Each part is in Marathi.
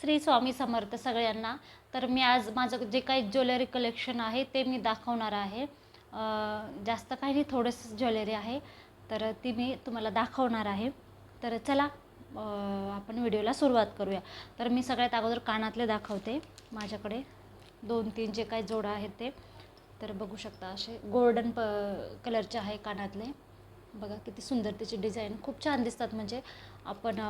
श्री स्वामी समर्थ सगळ्यांना. तर मी आज माझं जे काही ज्वेलरी कलेक्शन आहे ते मी दाखवणार आहे. जास्त काही नाही थोडंसं ज्वेलरी आहे. तर ती मी तुम्हाला दाखवणार आहे. तर चला आपण व्हिडिओला सुरुवात करूया. तर मी सगळ्यात अगोदर कानातले दाखवते माझ्याकडे. दोन तीन जे काही जोडं आहेत ते. तर बघू शकता असे गोल्डन प कलरचे आहे कानातले. बघा किती सुंदर त्याची डिझाईन. खूप छान दिसतात. म्हणजे आपण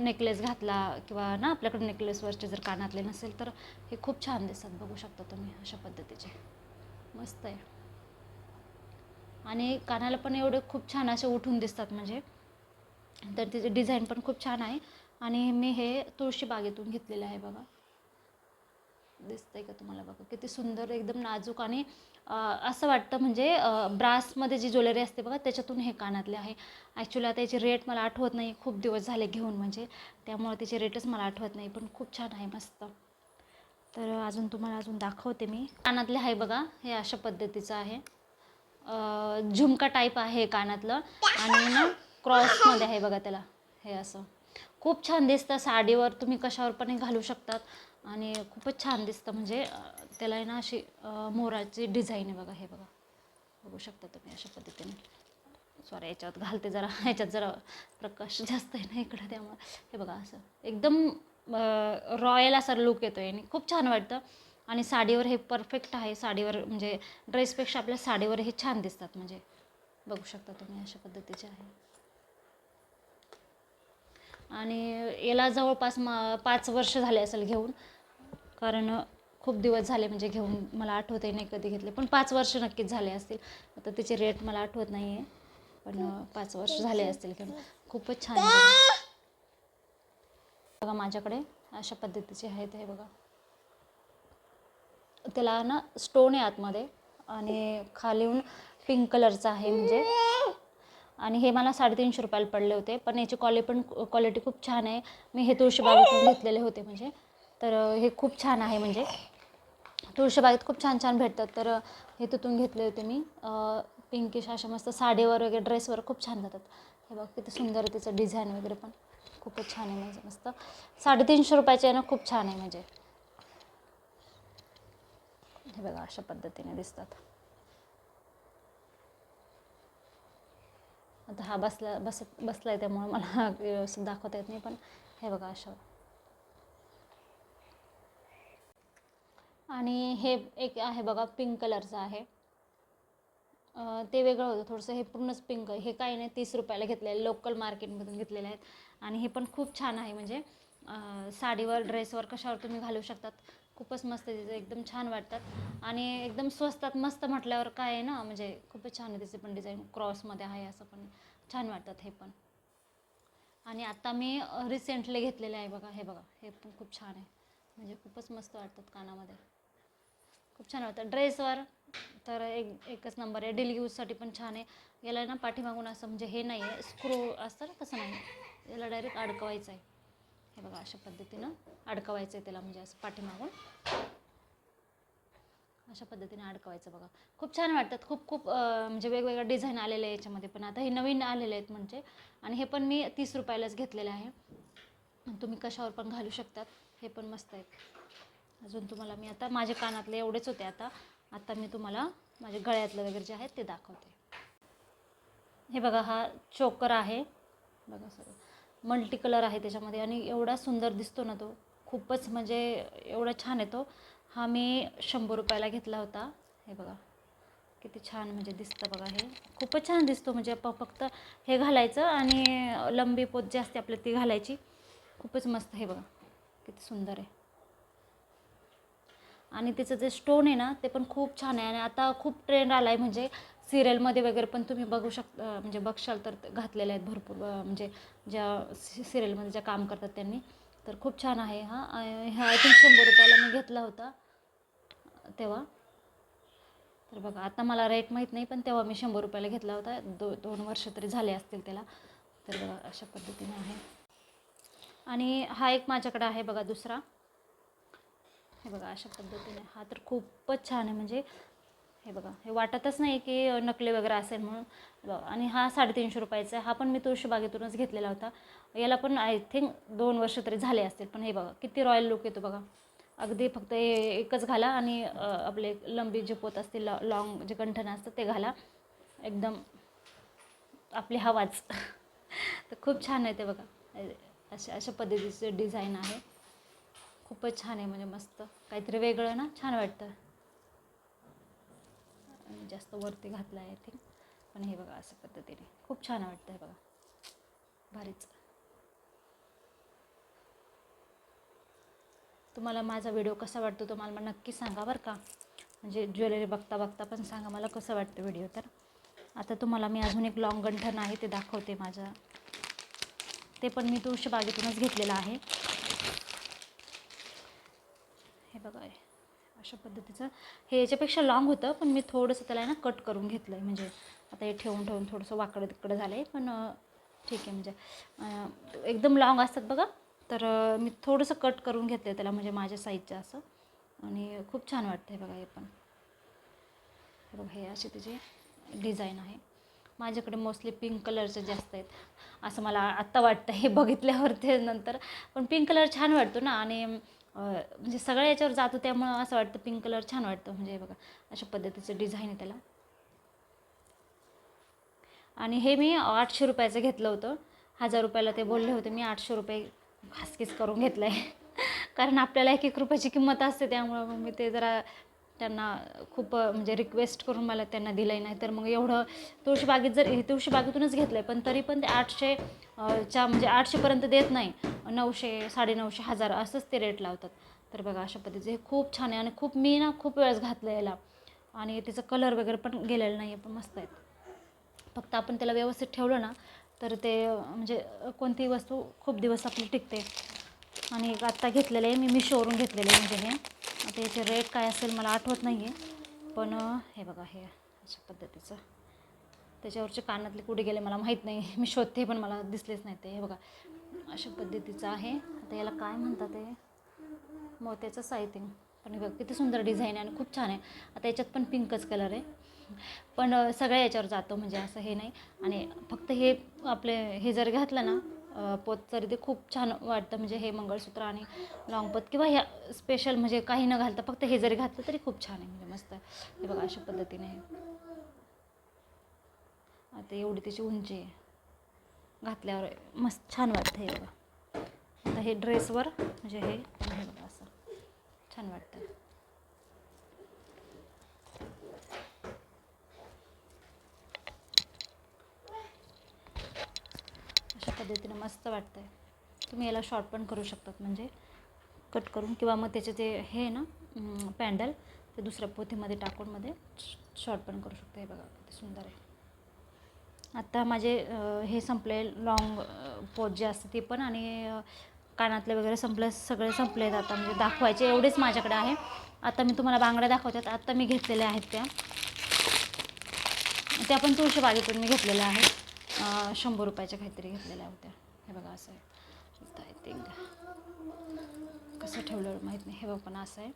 नेकलेस घातला किंवा ना आपल्याकडे नेकलेसवरचे जर कानातले नसेल तर हे खूप छान दिसतात. बघू शकता तुम्ही अशा पद्धतीचे. मस्त आहे. आणि कानाला पण एवढे खूप छान असे उठून दिसतात म्हणजे. तर तिचे डिझाईन पण खूप छान आहे. आणि मी हे तुळशी बागेतून घेतलेलं आहे बघा. दिसतंय का तुम्हाला बघा? किती सुंदर एकदम नाजूक आणि असं वाटतं म्हणजे ब्रासमध्ये जी ज्वेलरी असते बघा त्याच्यातून हे कानातले आहे. ॲक्च्युली आता याची रेट मला आठवत नाही. खूप दिवस झाले घेऊन म्हणजे. त्यामुळे त्याची रेटच मला आठवत नाही पण खूप छान आहे मस्त. तर अजून तुम्हाला अजून दाखवते मी. कानातले आहे बघा हे अशा पद्धतीचं आहे. झुमका टाईप आहे कानातलं. आणि ना क्रॉसमध्ये आहे बघा त्याला हे असं. खूप छान दिसतं साडीवर तुम्ही कशावर पण घालू शकतात. आणि खूपच छान दिसतं. म्हणजे त्याला आहे ना अशी मोराची डिझाईन आहे बघा हे बघा. बघू शकता तुम्ही अशा पद्धतीने. सॉरी याच्यात घालते जरा. ह्याच्यात जरा प्रकाश जास्त आहे ना इकडं त्यामुळं. हे बघा असं. एकदम रॉयल असा लुक येतो आहे आणि खूप छान वाटतं. आणि साडीवर हे परफेक्ट आहे. साडीवर म्हणजे ड्रेसपेक्षा आपल्या साडीवर हे छान दिसतात. म्हणजे बघू शकता तुम्ही अशा पद्धतीचे आहे. आणि याला जवळपास म पाच वर्ष झाले असेल घेऊन. कारण खूप दिवस झाले म्हणजे घेऊन मला आठवतही नाही कधी घेतले. पण पाच वर्ष नक्कीच झाले असतील. आता त्याचे रेट मला आठवत नाही आहे पण पाच वर्ष झाले असतील घेऊन. खूपच छान आहे बघा. बघा माझ्याकडे अशा पद्धतीचे आहेत हे बघा. त्याला ना स्टोन आहे आतमध्ये आणि खालीहून पिंक कलरचा आहे म्हणजे. आणि हे मला साडेतीनशे रुपयाला पडले होते. पण याची क्वालिटी पण क्वालिटी खूप छान आहे. मी हे तुळशीबागेतून घेतलेले होते म्हणजे. तर हे खूप छान आहे म्हणजे. तुळशीबागेत खूप छान छान भेटतात. तर हे तिथून घेतले होते मी. पिंकिश अशा मस्त साडीवर वगैरे ड्रेसवर खूप छान जातात. हे बघ किती सुंदर तिचं डिझाईन वगैरे पण. खूपच छान आहे म्हणजे मस्त. साडेतीनशे रुपयाचे आहे ना खूप छान आहे म्हणजे. हे बघा अशा पद्धतीने दिसतात. आता हा बसला बसत बसला आहे त्यामुळे मला व्यवस्थित दाखवता येत नाही पण हे बघा अशा आणि हे एक आहे बघा पिंक कलरचं आहे. ते वेगळं होतं थोडंसं हे पूर्णच पिंक हे काही नाही तीस रुपयाला घेतलेलं लोकल मार्केटमधून घेतलेले आहेत. आणि हे पण खूप छान आहे म्हणजे साडीवर ड्रेसवर कशावर तुम्ही घालू शकतात. खूपच मस्त तिचं एकदम छान वाटतात. आणि एकदम स्वस्तात मस्त म्हटल्यावर काय आहे ना म्हणजे खूपच छान आहे तिचे पण डिझाईन क्रॉसमध्ये आहे असं पण छान वाटतात हे पण. आणि आत्ता मी रिसेंटली घेतलेले आहे बघा हे बघा. हे पण खूप छान आहे. म्हणजे खूपच मस्त वाटतात कानामध्ये. खूप छान वाटतं. ड्रेसवर तर एक एकच नंबर आहे. डेली यूजसाठी पण छान आहे. याला ना पाठीमागून असं म्हणजे हे नाही आहे. स्क्रू असतं ना तसं नाही याला डायरेक्ट अडकवायचं आहे. हे बघा अशा पद्धतीनं अडकवायचं आहे त्याला म्हणजे असं पाठीमागून. अशा पद्धतीने अडकवायचं बघा. खूप छान वाटतात खूप खूप म्हणजे वेगवेगळ्या डिझाईन आलेले आहे याच्यामध्ये. पण आता हे नवीन आलेले आहेत म्हणजे. आणि हे पण मी तीस रुपयालाच घेतलेले आहे. तुम्ही कशावर पण घालू शकतात. हे पण मस्त आहेत. अजून तुम्हाला मी आता माझे कानातले एवढेच होते आता. आता मी तुम्हाला माझ्या गळ्यातलं वगैरे जे आहे ते दाखवते. हे बघा हा चोकर आहे. बघा सगळं. मल्टी कलर आहे त्याच्यामध्ये आणि एवढा सुंदर दिसतो ना तो. खूपच म्हणजे एवढा छान आहे तो. हा मी शंभर रुपयाला घेतला होता. हे बघा किती छान म्हणजे दिसतं बघा हे. खूपच छान दिसतो म्हणजे आपण फक्त हे घालायचं आणि लंबी पोत जी असते आपल्या ती घालायची. खूपच मस्त हे बघा किती सुंदर आहे. आणि त्याचं जे स्टोन आहे ना ते पण खूप छान आहे. आणि आता खूप ट्रेंड आला आहे म्हणजे सिरियलमध्ये वगैरे पण तुम्ही बघू शकता म्हणजे बघशाल तर घातलेले आहेत भरपूर म्हणजे ज्या सिरियलमध्ये ज्या काम करतात त्यांनी. तर खूप छान आहे हा. ह्या हा आय थिंक शंभर रुपयाला मी घेतला होता तेव्हा. तर बघा आता मला रेट माहीत नाही पण तेव्हा मी शंभर रुपयाला घेतला होता. दो दोन वर्ष तरी झाले असतील त्याला. तर बघा अशा पद्धतीने आहे. आणि हा एक माझ्याकडे आहे बघा दुसरा. हे बघा अशा पद्धतीने. हा तर खूपच छान आहे. म्हणजे हे बघा हे वाटतच नाही की नकली वगैरे असेल म्हणून. बघा आणि हा साडेतीनशे रुपयाचा आहे. हा पण मी तुळशीबागेतूनच घेतलेला होता. याला पण आय थिंक दोन वर्ष तरी झाले असतील. पण हे बघा किती रॉयल लुक येतो बघा. अगदी फक्त हे एकच घाला आणि आपले लंबी जे पोत असतील लॉ लॉंग जे कंठन असतं ते घाला. एकदम आपली हवाच. तर खूप छान आहे ते बघा. अशा अशा पद्धतीचं डिझाईन आहे. खूपच छान आहे म्हणजे मस्त. काहीतरी वेगळं ना छान वाटतं. जास्त वरती घातलं आहे थिंक पण हे बघा असं पद्धतीने. खूप छान वाटतं हे बघा. भारीच. तुम्हाला माझा व्हिडिओ कसा वाटतो तो मला नक्की सांगा बरं का. म्हणजे ज्वेलरी बघता बघता पण सांगा मला कसं वाटतं व्हिडिओ तर. आता तुम्हाला मी अजून एक लॉंग गंठन आहे ते दाखवते माझं. ते पण मी तुळशी बागेतूनच घेतलेलं आहे. हे बघा अशा पद्धतीचं. हे याच्यापेक्षा लाँग होतं पण मी थोडंसं त्याला आहे ना कट करून घेतलं आहे म्हणजे आता हे ठेवून ठेवून थोडंसं वाकडं तिकडं झालं आहे पण ठीक आहे म्हणजे एकदम लाँग असतात बघा. तर मी थोडंसं कट करून घेतलं आहे त्याला म्हणजे माझ्या साईजचं असं. आणि खूप छान वाटतं हे बघा हे पण. हे बघा हे असे त्याचे डिझाईन आहे. माझ्याकडे मोस्टली पिंक कलरचे जास्त आहेत. असं मला आत्ता वाटतं हे बघितल्यावर ते नंतर. पण पिंक कलर छान वाटतो ना आणि म्हणजे सगळ्या याच्यावर जातो त्यामुळं असं वाटतं पिंक कलर छान वाटतं. म्हणजे हे बघा अशा पद्धतीचं डिझाईन आहे त्याला. आणि हे मी आठशे रुपयाचं घेतलं होतं. हजार रुपयाला ते बोलले होते मी आठशे रुपये खासकीच करून घेतलं आहे कारण आपल्याला एक एक रुपयाची किंमत असते त्यामुळं मग मी ते जरा त्यांना खूप म्हणजे रिक्वेस्ट करून मला त्यांना दिलं आहे नाही तर मग एवढं तुळशीबागेत जर हे तुळशीबागेतूनच घेतलं आहे पण तरी पण ते आठशे च्या म्हणजे आठशेपर्यंत देत नाही. नऊशे साडेनऊशे हजार असंच ते रेट लावतात. तर बघा अशा पद्धतीचे. हे खूप छान आहे आणि खूप मी ना खूप वेळेस घातलं याला. आणि त्याचं कलर वगैरे पण गेलेलं नाही आहे पण मस्त आहेत. फक्त आपण त्याला व्यवस्थित ठेवलं ना तर ते म्हणजे कोणतीही वस्तू खूप दिवस आपली टिकते. आणि एक आत्ता घेतलेलं आहे मी मिशोवरून घेतलेलं आहे म्हणजे हे. आता याचे रेट काय असेल मला आठवत नाही आहे पण हे बघा हे अशा पद्धतीचं. त्याच्यावरचे कानातले कुठे गेले मला माहीत नाही. मी शोधते पण मला दिसलेच नाही ते. हे बघा अशा पद्धतीचं आहे. आता याला काय म्हणतात ते? मोत्याचं सायथिंग पण हे बघ किती सुंदर डिझाईन आहे आणि खूप छान आहे. आता याच्यात पण पिंकच कलर आहे. पण सगळ्या याच्यावर जातो. म्हणजे असं हे नाही. आणि फक्त हे आपले हे जर घातलं ना अं, पोत ते खूप छान वाटतं म्हणजे हे मंगळसूत्र आणि लॉंग पोत किंवा ह्या स्पेशल म्हणजे काही न घालता फक्त हे जरी घातलं तरी खूप छान आहे म्हणजे मस्त हे बघा अशा पद्धतीने. आहे आता एवढी त्याची उंची आहे. घातल्यावर मस्त छान वाटतं हे बघा. आता हे ड्रेसवर म्हणजे हे हे बघा असं. छान वाटतं अशा पद्धतीने मस्त वाटतं आहे तुम्ही याला शॉर्ट पण करू शकतात म्हणजे कट करून. किंवा मग त्याचे ते हे आहे ना पॅन्डल ते दुसऱ्या पोथीमध्ये टाकूनमध्ये शॉर्ट पण करू शकता. हे बघा किती सुंदर आहे. आत्ता माझे हे संपले लॉंग पोत जे असते ते पण. आणि कानातले वगैरे संपले सगळे संपले आहेत आता. म्हणजे दाखवायचे एवढेच माझ्याकडे आहे. आता मी तुम्हाला बांगड्या दाखवतात. आत्ता मी घेतलेल्या आहेत त्या. त्या पण तुळशी बागेतून मी घेतलेल्या आहेत. शंभर रुपयाच्या काहीतरी घेतलेल्या होत्या. हे बघा असं आहे. आय थिंक कसं ठेवलं माहीत नाही. हे बघ पण असं आहे.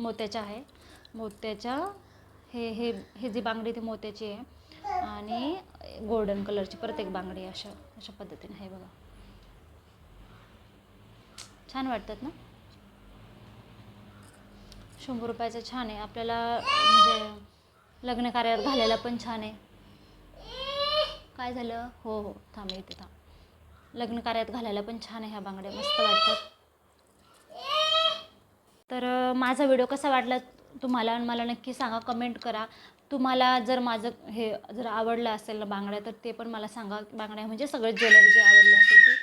मोत्याच्या आहे. मोत्याच्या हे हे हे जी बांगडी ती मोत्याची आहे. आणि गोल्डन कलरची प्रत्येक बांगडी अशा अशा पद्धतीने. आहे बघा. छान वाटतात ना? शंभर रुपयाचं छान आहे. आपल्याला म्हणजे लग्न कार्यात घालायला पण छान आहे. काय झालं? हो हो. थांब येते थांब. लग्न कार्यात घालायला पण छान आहे ह्या बांगड्या. मस्त वाटतात. तर माझा व्हिडिओ कसा वाटला तुम्हाला आणि मला नक्की सांगा. कमेंट करा. तुम्हाला जर माझं हे जर आवडलं असेल ना बांगड्या तर ते पण मला सांगा. बांगड्या म्हणजे सगळं ज्वेलरी जे आवडलं असेल ते.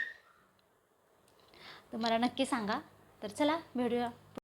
तर मला नक्की सांगा. तर चला भेटूया.